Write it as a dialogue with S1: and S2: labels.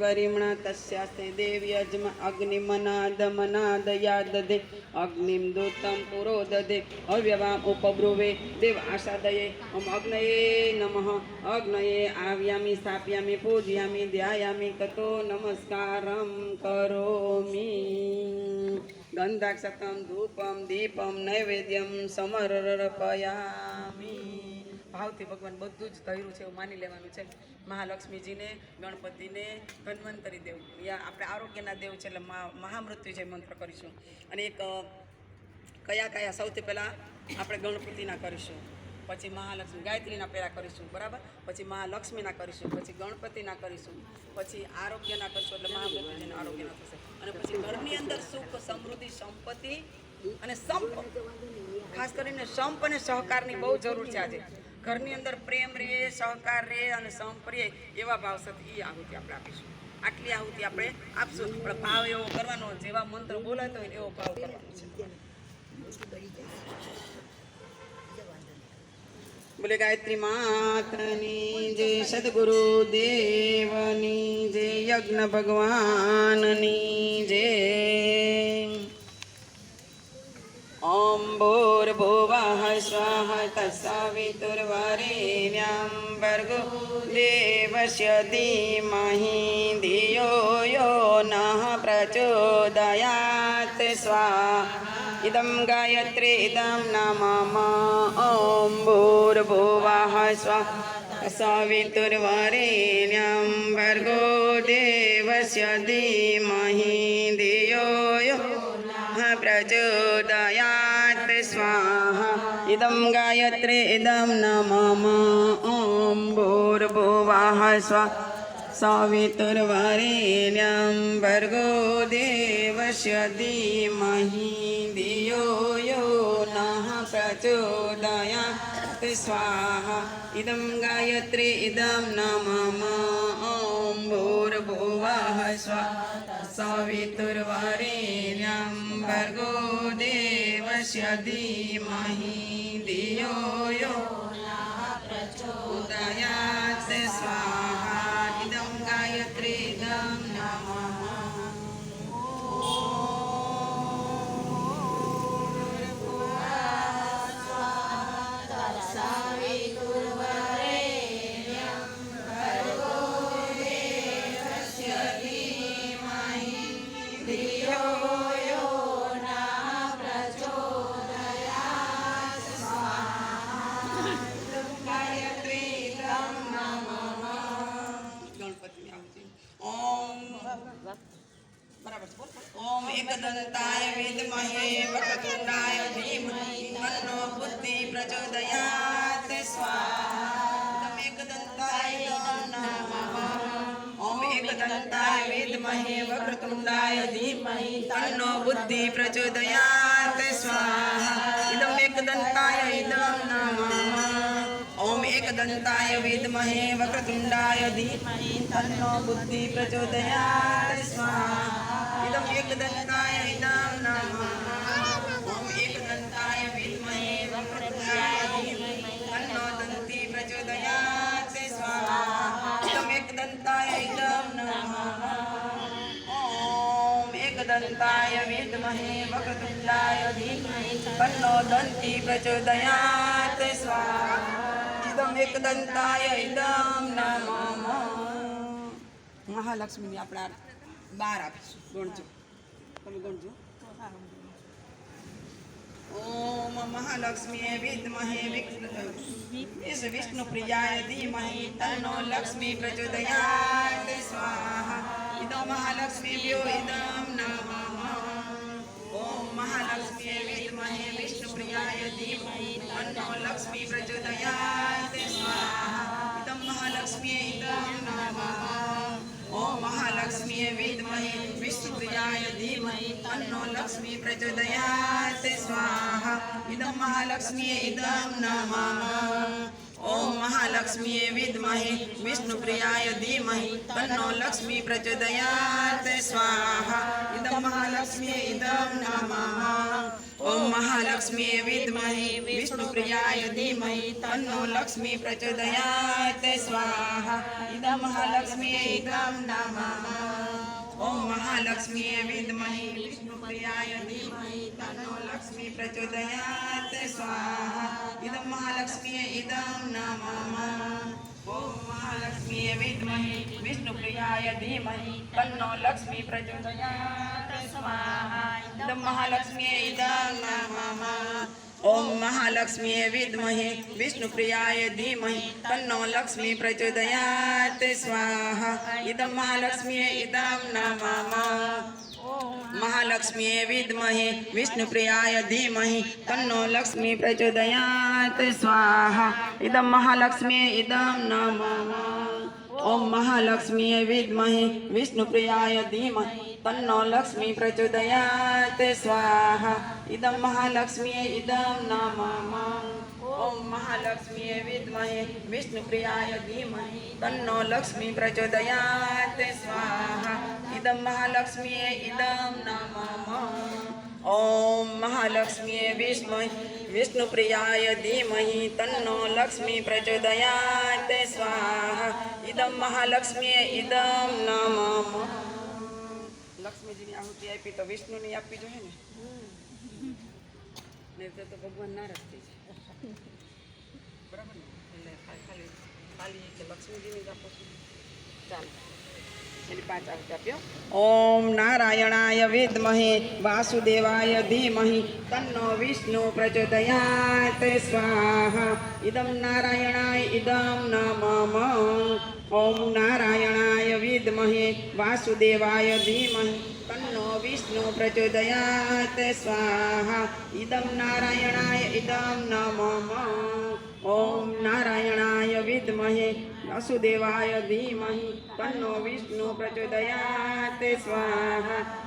S1: वरिम्ण तस्यास्ते देव्यज्म अग्निमनादमनादया दधे अग्निं दूतं पुरो दधे अव्यवाम् उपब्रुवे देव आशादये ॐ अग्नये नमः अग्नये आव्यामि स्थापयामि पूजयामि ध्यायामि ततो नमस्कारं करोमि गन्धाक्षतं धूपं दीपं नैवेद्यं समर्पयामि ભાવથી ભગવાન બધું જ ધૈર્યું છે એવું માની લેવાનું છે. મહાલક્ષ્મીજીને, ગણપતિને, ધન્વંતરી દેવ, યા આપણે આરોગ્યના દેવ છે એટલે મહામૃત્યુ મહામૃત્યુજય મંત્ર કરીશું. અને એક કયા કયા સૌથી પહેલાં આપણે ગણપતિના કરીશું. પછી મહાલક્ષ્મી, ગાયત્રીના પહેલાં કરીશું, બરાબર? પછી મહાલક્ષ્મીના કરીશું, પછી ગણપતિના કરીશું, પછી આરોગ્યના કરીશું એટલે મહામૃત્યુજીના આરોગ્યના થશે. અને પછી ઘરની અંદર સુખ, સમૃદ્ધિ, સંપત્તિ અને સંપ, ખાસ કરીને સંપ અને સહકારની બહુ જરૂર છે આજે. ઘરની અંદર પ્રેમ રહે, સહકાર રહે અને સંપ રહે એવા ભાવ સાથે એ આહુતિ આપણે આપીશું. આટલી આહુતિ આપણે આપશું. પણ ભાવ એવો કરવાનો, જેવા મંત્ર બોલાતો હોય એવો ભાવ કરવાનો છે. બોલે, ગાયત્રી માતની જય સદગુરુ દેવની જય યજ્ઞ ભગવાનની જય ॐ भूर्भुवः स्वः तत्सवितुर्वरेण्यं भर्गो देवस्य धीमहि धियो यो नः प्रचोदयात् स्वाहा इदं गायत्री इदं नमः ॐ भूर्भुवः स्वः सवितुर्वरेण्यं भर्गो देवस्य धीमहि धियो यो प्रचोदयात् स्वाहा इदं गायत्री इदं नमः ॐ भूर्भुवः स्व सवितुर्वरेण्यं भर्गो देवस्य धीमहि धियो यो नः प्रचोदयात् स्वाहा इदं गायत्री इदं नमः ॐ भूर्भुवः स्व सवितुर्वरेण्यं भर्गो देवस्य धीमहि धियो यो એકદંતાય વિદ્મહે વક્રતુંડાય ધીમહિ તન્નો બુદ્ધિ પ્રચોદયાત સ્વાહા ઓમ એકદંતાય નમઃ ઓમ એકદંતાય વિદ્મહે વક્રતુંડાય ધીમહિ તન્નો બુદ્ધિ પ્રચોદયાત સ્વાહા ઇદમ એકદંતાય ઇદમ નમઃ ઓમ એકદંતાય વિદ્મહે વક્રતુંડાય ધીમહિ તન્નો ઓમ विद्महे વિદ્મહે धीमहि तन्नो दन्ति प्रचोदयात्। स्वाहा। ઇદમ એકદંતાય ઇદમ નમઃ મહાલક્ષ્મીની આપણે બાર આપીશું ગણજો તમે ગણજો ઓમ મહાલક્ષ્મીએ વિદ્મહે વિષ્ણુ પ્રિયાય ધીમહિ તન્નો લક્ષ્મી પ્રચોદયાત સ્વાહા ઇદો મહાલક્ષ્મીભ્યો ઇદમ નમઃ ઓમ મહાલક્ષ્મીએ વિદ્મહે વિષ્ણુપ્રિયાય ધીમહિ તન્નો લક્ષ્મી પ્રચોદયાત મહાલક્ષ્મીએ વિદ્મહે વિષ્ણુપ્રિયાય ધીમહિ તન્નો લક્ષ્મી પ્રચોદયાત સ્વાહા ઇદમ મહાલક્ષ્મીએ ઇદમ નમઃ ઓમ મહાલક્ષ્મીએ વિદ્મહે વિષ્ણુપ્રિયાય ધીમહિ તન્નો લક્ષ્મી પ્રચોદયાત સ્વાહા ઇદમ મહાલક્ષ્મી ઇદમ નમઃ ઓમ મહાલક્ષ્મીએ વિષ્ણુ પ્રિયાય ધીમહિ તન્નો લક્ષ્મી પ્રચોદયાત સ્વાહા ઇદમ મહાલક્ષ્મી ઇદમ નમઃ ઓમ મહાલક્ષ્મીએ વિદ્મહે વિષ્ણુપ્રિયાય ધીમહિ તન્નો લક્ષ્મી પ્રચોદયાત સ્વાહા ઇદમ મહાલક્ષ્મી ઇદમ નમઃ ઓમ મહાલક્ષ્મીએ વિદ્મહે વિષ્ણુપ્રિયાય ધીમહિ તન્નો લક્ષ્મી પ્રચોદયાત સ્વાહા ઇદમ મહાલક્ષ્મીએ ઇદમ નમઃ ઓમ મહાલક્ષ્મીએ વિદ્મહે વિષ્ણુપ્રિયાય ધીમહિ તન્નો લક્ષ્મી પ્રચોદયાત સ્વાહા ઇદમ મહાલક્ષ્મીએ ઇદમ નમઃ મહાલક્ષ્મીએ વિદ્મહે વિષ્ણુપ્રિયાય ધીમહિ તન્નો લક્ષ્મી પ્રચોદયાત સ્વાહા ઇદમ મહાલક્ષ્મીએ ઇદમ નમઃ ઓમ મહાલક્ષ્મીએ વિદ્મહે વિષ્ણુપ્રિયાય ધીમહિ તન્નો લક્ષ્મી પ્રચોદયાત સ્વાહા ઇદમ મહાલક્ષ્મીએ ઇદમ નમઃ ઓમ મહાલક્ષ્મીએ વિદ્મહે વિષ્ણુપ્રિયાય ધીમહિ તન્નો લક્ષ્મી પ્રચોદયાત સ્વાહા ઇદમ મહાલક્ષ્મીએ ઇદમ નમઃ ઓમ મહાલક્ષ્મીએ વિષ્ણુ વિષ્ણુપ્રિયાય ધીમહિ તન્નો લક્ષ્મી પ્રચોદયાત સ્વાહા ઇદમ મહાલક્ષ્મીએ ઇદમ નમઃ લક્ષ્મીજીની આહુતિ આપી તો વિષ્ણુની આપવી જોઈએ ને? ને તો ભગવાન નારાજ થઈ જાય બરાબર ને? એટલે ખાલી ખાલી કે લક્ષ્મીજીની જ આપો છો? ચાલો. ઓમ નારાયણાય વિદ્મહે, વાસુદેવાય ધીમહિ, તન્નો વિષ્ણુ પ્રચોદયાત સ્વાહા. ઇદમ નારાયણાય ઇદમ નમઃ. ઓમ નારાયણાય વિદ્મહે, વાસુદેવાય ધીમહિ, તન્નો વિષ્ણુ પ્રચોદયાત સ્વાહા. ઇદમ નારાયણાય ઇદમ નમઃ. ઓમ નારાયણાય વિદ્મહે વાસુદેવાય ધીમહિ તન્નો વિષ્ણુ પ્રચોદયાત સ્વાહા.